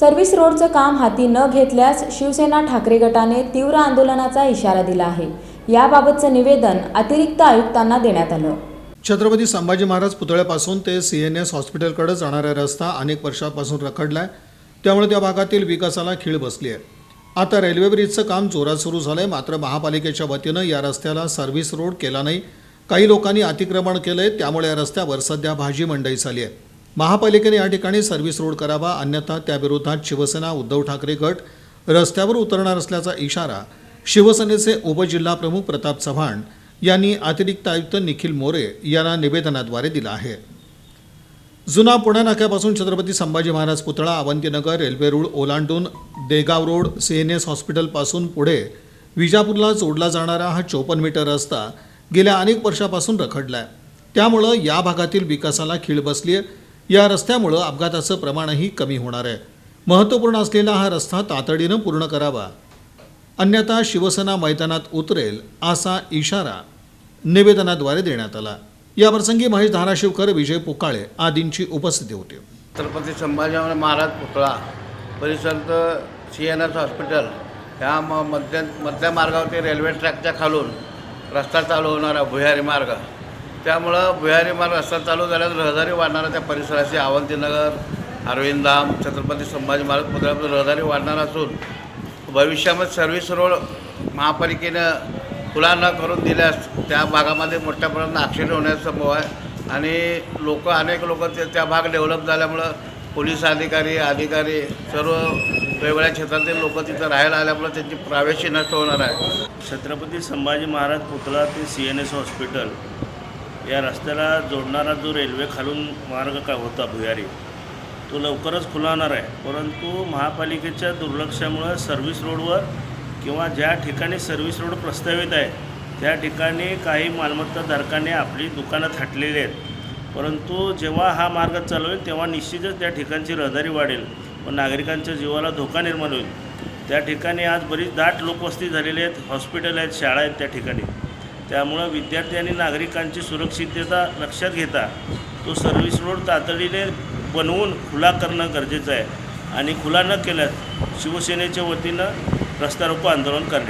Service रोडचं काम हाती न घेतल्यास शिवसेना ठाकरे गटाने तीव्र आंदोलनाचा इशारा दिला आहे. याबाबतचं निवेदन अतिरिक्त आयुक्तांना देण्यात आलं. छत्रपती संभाजी महाराज पुतळ्यापासून ते सी एन एस हॉस्पिटलकडे जाणारा रस्ता अनेक वर्षापासून रखडलाय. त्यामुळे त्या भागातील विकासाला खीळ बसली आहे आता रेल्वे ब्रिजचं काम जोरात सुरू झालंय. मात्र महापालिकेच्या वतीनं या रस्त्याला सर्व्हिस रोड केला नाही. काही लोकांनी अतिक्रमण केलंय. त्यामुळे या रस्त्यावर सध्या भाजी मंडई झाली आहे महापालिकेने या ठिकाणी सर्व्हिस रोड करावा अन्यथा त्याविरोधात शिवसेना उद्धव ठाकरे गट रस्त्यावर उतरणार असल्याचा इशारा शिवसेनेचे उपजिल्हाप्रमुख प्रताप चव्हाण यांनी अतिरिक्त आयुक्त निखिल मोरे यांना निवेदनाद्वारे दिला आहे. जुना पुणे नाक्यापासून छत्रपती संभाजी महाराज पुतळा अवंतीनगर रेल्वे रूळ ओलांडून Degaon road C N S हॉस्पिटलपासून पुढे विजापूरला जोडला जाणारा हा चोपन्न मीटर रस्ता गेल्या अनेक वर्षापासून रखडला आहे त्यामुळं या भागातील विकासाला खीळ बसली आहे या रस्त्यामुळं अपघाताचं प्रमाणही कमी होणार आहे. महत्त्वपूर्ण असलेला हा रस्ता तातडीनं पूर्ण करावा. अन्यथा शिवसेना मैदानात उतरेल असा इशारा निवेदनाद्वारे देण्यात आला. याप्रसंगी महेश धाराशिवकर विजय पोकाळे आदींची उपस्थिती होती. छत्रपती संभाजी महाराज पुतळा परिसरात सी एन एस हॉस्पिटल ह्या म मध्य मध्य मार्गावरती रेल्वे ट्रॅकच्या खालून रस्ता चालू होणारा भुयारी मार्ग. त्यामुळं भुयारी मार्ग रस्ता चालू झाल्यास रहदारी वाढणारा त्या परिसराची अवंतीनगर अरविंदाम छत्रपती संभाजी महाराज पुतळ्यापासून रहदारी वाढणार असून भविष्यामध्ये सर्व्हिस रोड महापालिकेनं खुला न करून दिल्यास त्या भागामध्ये मोठ्या प्रमाणात ॲक्सिडेंट होण्याचा संभव आहे. आणि लोक अनेक लोक ते त्या भाग डेव्हलप झाल्यामुळं पोलीस अधिकारी अधिकारी सर्व वेगवेगळ्या क्षेत्रातील लोक तिथं राहायला आल्यामुळं त्यांची प्रायव्हसी नष्ट होणार आहे. छत्रपती संभाजी महाराज पुतळा ते सी एन एस हॉस्पिटल या रस्त्याला जोडणारा जो रेल्वे खालून मार्ग का होता भुयारी तो लवकरच खुला होणार आहे. परंतु महापालिकेच्या दुर्लक्षामुळं सर्व्हिस रोडवर किंवा ज्या ठिकाणी सर्व्हिस रोड प्रस्तावित आहे त्या ठिकाणी काही मालमत्ताधारकांनी आपली दुकानं थाटलेली आहेत. परंतु जेव्हा हा मार्ग चालू होईल तेव्हा निश्चितच त्या ठिकाणची रहदारी वाढेल व नागरिकांच्या जीवाला धोका निर्माण होईल. त्या ठिकाणी आज बरीच दाट लोकवस्ती झालेली आहेत हॉस्पिटल आहेत शाळा आहेत त्या ठिकाणी. त्यामुळं विद्यार्थी आणि नागरिकांची सुरक्षितता लक्षात घेता तो सर्व्हिस रोड तातडीने बनवून खुला करणं गरजेचं आहे. आणि खुला न केल्यास शिवसेनेच्या वतीनं रस्ता रोको आंदोलन करण्यात